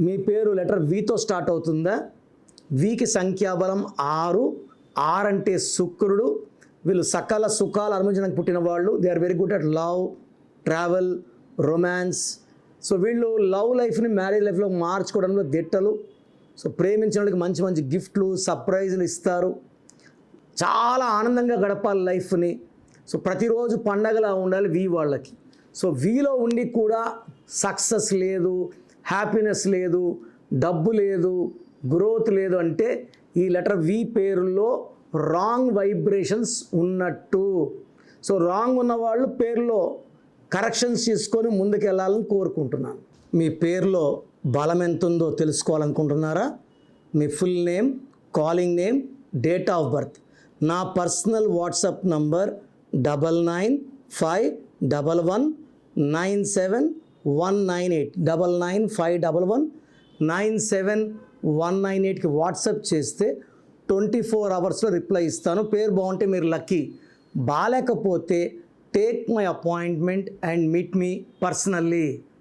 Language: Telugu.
మీ పేరు లెటర్ వితో స్టార్ట్ అవుతుందా? వికి సంఖ్యాబలం ఆరు ఆర్ అంటే శుక్రుడు. వీళ్ళు సకల సుఖాలు అనుభవించడానికి పుట్టిన వాళ్ళు. They are very good at love travel romance so వీళ్ళు లవ్ లైఫ్ని మ్యారేజ్ లైఫ్లో మార్చుకోవడంలో దిట్టలు. సో ప్రేమించిన వాళ్ళకి మంచి మంచి గిఫ్ట్లు సర్ప్రైజులు ఇస్తారు. చాలా ఆనందంగా గడపాలి లైఫ్ని సో ప్రతిరోజు పండగలా ఉండాలి వీ వాళ్ళకి. సో వీలో ఉండి కూడా సక్సెస్ లేదు. హ్యాపీనెస్ లేదు డబ్బు లేదు గ్రోత్ లేదు అంటే ఈ లెటర్ వి పేరులో రాంగ్ వైబ్రేషన్స్ ఉన్నట్టు. సో రాంగ్ ఉన్నవాళ్ళు పేర్లో పేరులో కరెక్షన్స్ చేసుకొని ముందుకెళ్ళాలని కోరుకుంటున్నాను. మీ పేరులో బలం ఎంత ఉందో తెలుసుకోవాలనుకుంటున్నారా? మీ full name calling name date of birth. నా personal WhatsApp number double nine five double one nine seven one nine eight double nine five double one nine seven one nine ఎయిట్కి వాట్సాప్ చేస్తే ట్వంటీ ఫోర్ అవర్స్లో రిప్లై ఇస్తాను. పేరు బాగుంటే మీరు లక్కీ బాగాలేకపోతే take my appointment and meet me personally